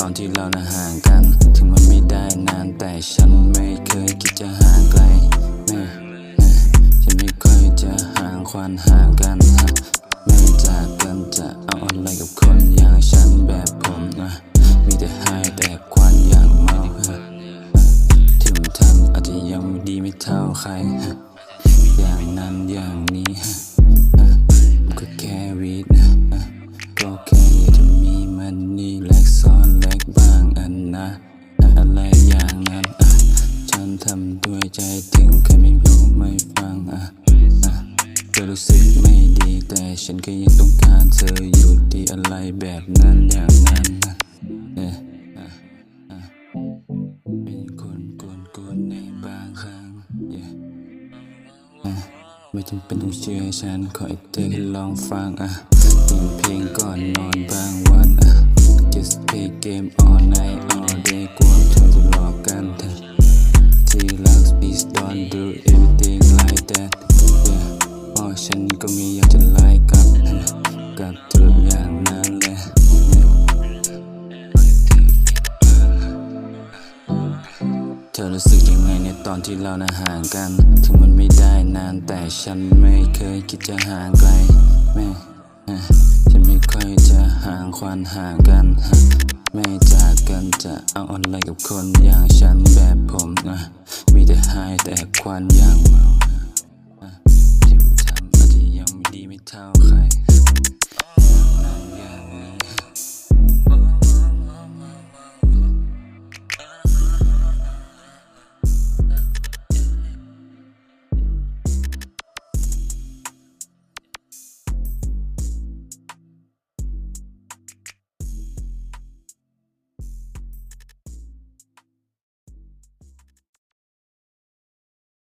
นะห่างกัน ถึงมันไม่ได้นานแต่ฉันไม่เคยคิดจะห่างไกลแม่แม่ฉันไม่ค่อยจะห่างควันห่างกันฮะไม่จากกันจะเอาอะไรกับคนอย่างฉันแบบผมนะมีแต่ให้แต่ควันอย่างเมาฮะที่ผมทำอาจจะยังไม่ดีไม่เท่าใครฮะ ทำด้วยใจถึงใครไม่รู้ไม่ฟังอะอะก็รู้สึกไม่ดี แต่ฉันก็ยังต้องการเธออยู่ดีอะไรแบบนั้นอย่างนั้นนะเอ๊ะอะอะเป็นคนกวนในบางครั้งอะไม่จำเป็นต้องเชื่อฉันขอให้เธอลองฟังอะเปลี่ยนเพลงก่อนนอนบางวันอะ just play game all อยากจะไล่กลับนะกับเธออย่างนั้นเลย yeah เธอรู้สึกยังไงในตอนที่เรานะห่างกัน ถึงมันไม่ได้นานแต่ฉันไม่เคยคิดจะห่างไกลแม่ฉันไม่ค่อยจะห่างควันห่างกันไม่จากกันจะเอาอะไรกับคนอย่างฉันแบบผมนะมีแต่ให้แต่ควันอย่าง เม